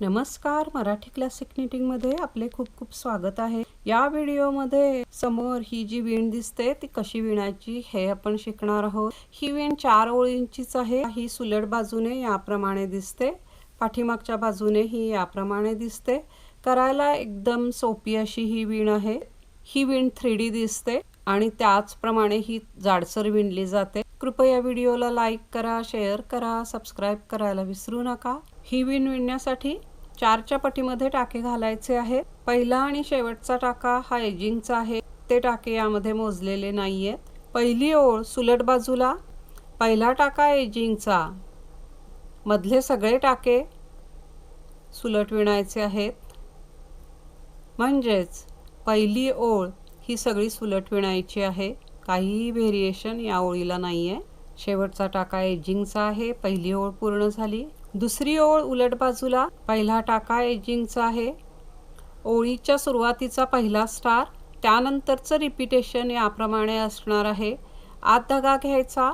नमस्कार मराठी क्लासिक निटिंगमध्ये आपले खूप खूप स्वागत आहे. या व्हिडिओमध्ये समोर ही जी विण दिसते ती कशी विणायची हे आपण शिकणार आहोत. ही विण चार ओळींचीच आहे. ही सुलट बाजूने याप्रमाणे दिसते. पाठीमागच्या बाजूने ही याप्रमाणे दिसते. करायला एकदम सोपी अशी ही विण आहे. ही विण थ्री डी दिसते आणि त्याचप्रमाणे ही जाडसर विणली जाते. कृपया व्हिडिओला लाईक करा शेअर करा सबस्क्राईब करायला विसरू नका. ही विण विणण्यासाठी चारच्या पटीमध्ये टाके घालायचे आहेत. पहिला आणि शेवटचा टाका हा एजिंगचा आहे. ते टाके यामध्ये मोजलेले नाही आहेत पहिली ओळ सुलट बाजूला. पहिला टाका एजिंगचा. मधले सगळे टाके सुलट विणायचे आहेत. म्हणजेच पहिली ओळ ही सगळी सुलट विणायची आहे. काहीही व्हेरिएशन या ओळीला नाही आहे शेवटचा टाका एजिंगचा आहे. पहिली ओळ पूर्ण झाली. दुसरी ओळ उलट बाजूला. पहिला टाका एजिंगचा आहे. ओळीच्या सुरुवातीचा पहिला स्टार त्यानंतरचं रिपिटेशन याप्रमाणे असणार आहे. आत धागा घ्यायचा.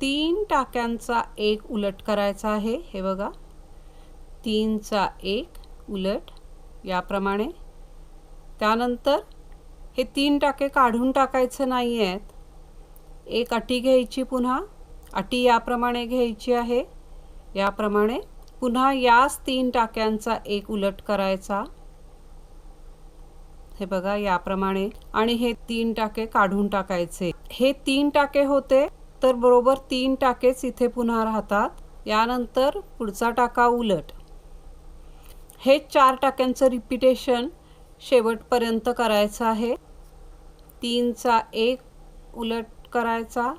तीन टाक्यांचा एक उलट करायचा आहे. हे बघा. तीनचा एक उलट याप्रमाणे. त्यानंतर हे तीन टाके काढून टाकायचं नाही आहेत एक अटी घ्यायची पुन्हा. अटी याप्रमाणे घ्यायची आहे. याप्रमाणे पुन्हा याच तीन टाक्यांचा एक उलट करायचा. हे बघा याप्रमाणे. आणि हे तीन टाके काढून टाकायचे. हे तीन टाके होते तर बरोबर तीन टाकेच इथे पुन्हा राहतात. यानंतर पुढचा टाका उलट. हे चार टाक्यांचं रिपिटेशन शेवटपर्यंत करायचं आहे. तीनचा एक उलट करायचा.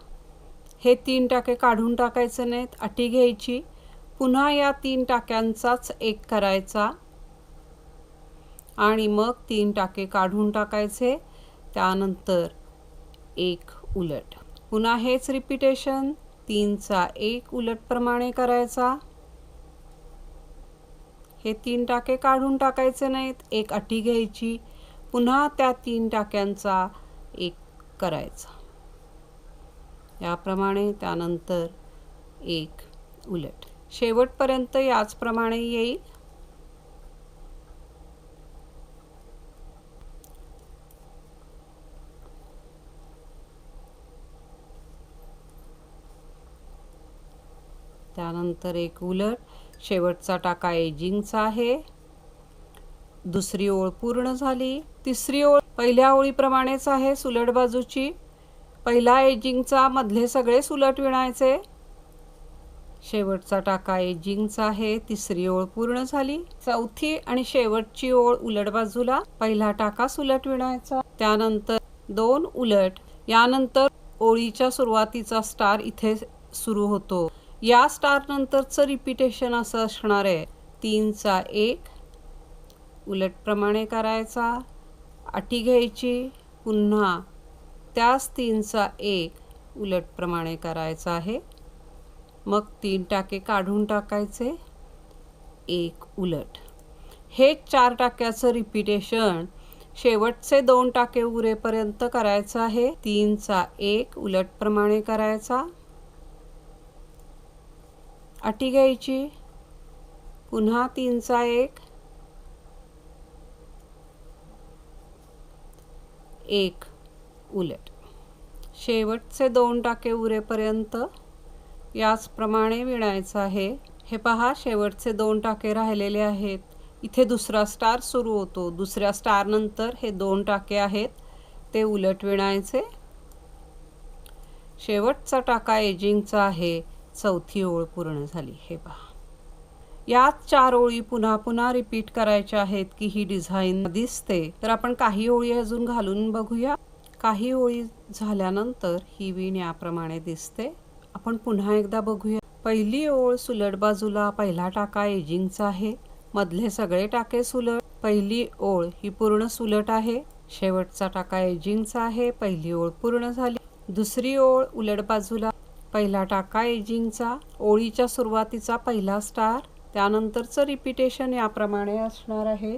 हे तीन टाके काढून टाकायचे नाहीत अटी घ्यायची. पुन्हा या तीन टाक्यांचाच एक करायचा. आणि मग तीन टाके काढून टाकायचे. त्यानंतर एक उलट. पुन्हा हेच रिपिटेशन तीनचा एक उलटप्रमाणे करायचा. हे तीन टाके काढून टाकायचे नाहीत. एक अटी घ्यायची. पुन्हा त्या तीन टाक्यांचा एक करायचा. याप्रमाणे त्यानंतर एक उलट. शेवटपर्यंत याचप्रमाणे येईल. त्यानंतर एक उलट शेवटचा टाका एजिंगचा आहे. दुसरी ओळ पूर्ण झाली. तिसरी ओळ पहिल्या ओळीप्रमाणेच आहे सुलट बाजूची. पहिला एजिंगचा मधले सगळे सुलट विणायचे. शेवटचा टाका एजिंगचा आहे तिसरी ओळ पूर्ण झाली. चौथी आणि शेवटची ओळ उलट बाजूला. पहिला टाका सुलट विणायचा. त्यानंतर दोन उलट. यानंतर ओळीच्या सुरुवातीचा स्टार इथे सुरू होतो. या स्टार नंतरचं रिपिटेशन असं असणार आहे. तीनचा एक. उलटप्रमाणे करायचा. अटी घ्यायची. पुन्हा त्याच तीनचा एक. उलटप्रमाणे करायचा आहे. मग तीन टाके काढून टाकायचे. एक उलट. हे चार टाक्याचं रिपिटेशन शेवटचे दोन टाके उरेपर्यंत करायचं आहे. तीनचा एक उलटप्रमाणे करायचा. अटी घ्यायची. पुन्हा तीनचा एक. एक उलट. शेवटचे दोन टाके उरेपर्यंत याचप्रमाणे विणायचं आहे. हे पहा शेवटचे दोन टाके राहिलेले आहेत. इथे दुसरा स्टार सुरू होतो. दुसऱ्या स्टारनंतर हे दोन टाके आहेत. ते उलट विणायचे. शेवटचा टाका एजिंगचा आहे. चौथी ओळ पूर्ण झाली. हे पहा. यात चार ओळी पुन्हा पुन्हा रिपीट करायच्या आहेत की ही डिझाईन दिसते. तर आपण काही ओळी अजून घालून बघूया. काही ओळी झाल्यानंतर ही विण याप्रमाणे दिसते. आपण पुन्हा एकदा बघूया. पहिली ओळ सुलट बाजूला पहिला टाका एजिंगचा आहे. मधले सगळे टाके सुलट. पहिली ओळ ही पूर्ण सुलट आहे. शेवटचा टाका एजिंगचा आहे. पहिली ओळ पूर्ण झाली. दुसरी ओळ उलट बाजूला. पहिला टाका एजिंगचा. ओळीच्या सुरुवातीचा पहिला स्टार. त्यानंतरचं रिपिटेशन याप्रमाणे असणार आहे.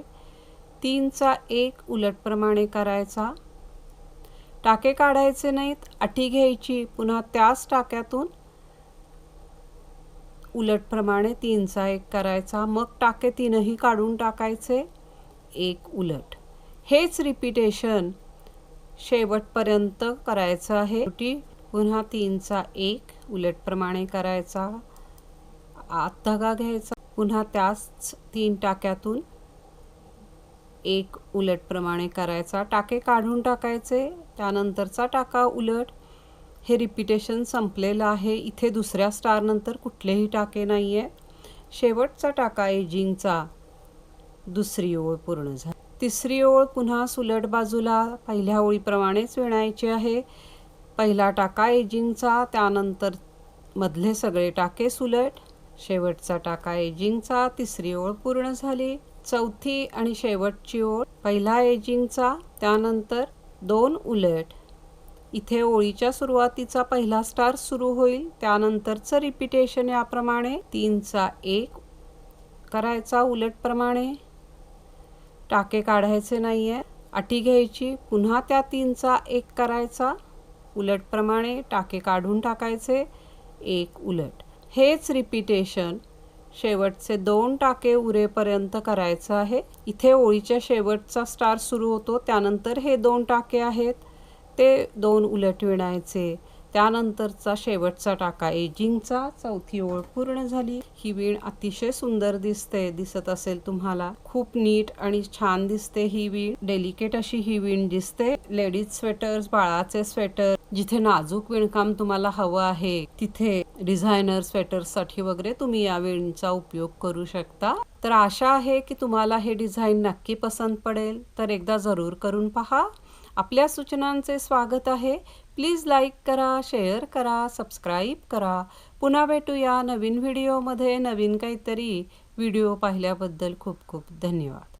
तीनचा एक उलटप्रमाणे करायचा. टाके काढायचे नाहीत अटी घ्यायची. पुन्हा त्याच टाक्यातून उलटप्रमाणे तीनचा एक करायचा. मग टाके तीनही काढून टाकायचे. एक उलट. हेच रिपिटेशन शेवटपर्यंत करायचं आहे. शेवटी पुन्हा तीनचा एक उलटप्रमाणे करायचा. आत धगा घ्यायचा. पुन्हा त्याच तीन टाक्यातून एक उलटप्रमाणे करायचा. टाके काढून टाकायचे त्यानंतरचा टाका उलट. हे रिपिटेशन संपलेलं आहे. इथे दुसऱ्या स्टारनंतर कुठलेही टाके नाही आहेत शेवटचा टाका एजिंगचा दुसरी ओळ पूर्ण झाली. तिसरी ओळ पुन्हा सुलट बाजूला. पहिल्या ओळीप्रमाणेच विणायची आहे. पहिला टाका एजिंगचा त्यानंतर मधले सगळे टाके सुलट. शेवटचा टाका एजिंगचा तिसरी ओळ पूर्ण झाली. चौथी आणि शेवटची ओळ पहिला एजिंगचा त्यानंतर दोन उलट. इथे ओळीच्या सुरुवातीचा पहिला स्टार सुरू होईल त्यानंतरचं रिपिटेशन याप्रमाणे तीनचा एक करायचा उलटप्रमाणे टाके काढायचे नाही आहे अटी घ्यायची पुन्हा त्या तीनचा एक करायचा उलटप्रमाणे टाके काढून टाकायचे एक उलट. हेच रिपिटेशन शेवटचे दोन टाके उरेपर्यंत करायचं आहे. इथे ओळीच्या शेवटचा स्टार सुरू होतो. त्यानंतर हे दोन टाके आहेत. ते दोन उलट विणायचे. त्यानंतरचा शेवटचा टाका एजिंगचा. चौथी ओळ पूर्ण झाली. ही वीण अतिशय सुंदर दिसते. दिसत असेल तुम्हाला. खूप नीट आणि छान दिसते ही वीण. डेलिकेट अशी ही वीण दिसते. लेडीज स्वेटर्स बाळाचे स्वेटर जिथे नाजूक विणकाम तुम्हाला हवं आहे तिथे डिझायनर स्वेटर्ससाठी वगैरे तुम्ही या विणचा उपयोग करू शकता. तर आशा आहे की तुम्हाला हे डिझाईन नक्की पसंत पडेल. तर एकदा जरूर करून पहा. आपल्या सूचनांचे स्वागत आहे. प्लीज लाईक करा शेअर करा सबस्क्राईब करा. पुन्हा भेटूया नवीन व्हिडिओमध्ये. नवीन काहीतरी व्हिडिओ पाहिल्याबद्दल खूप खूप धन्यवाद.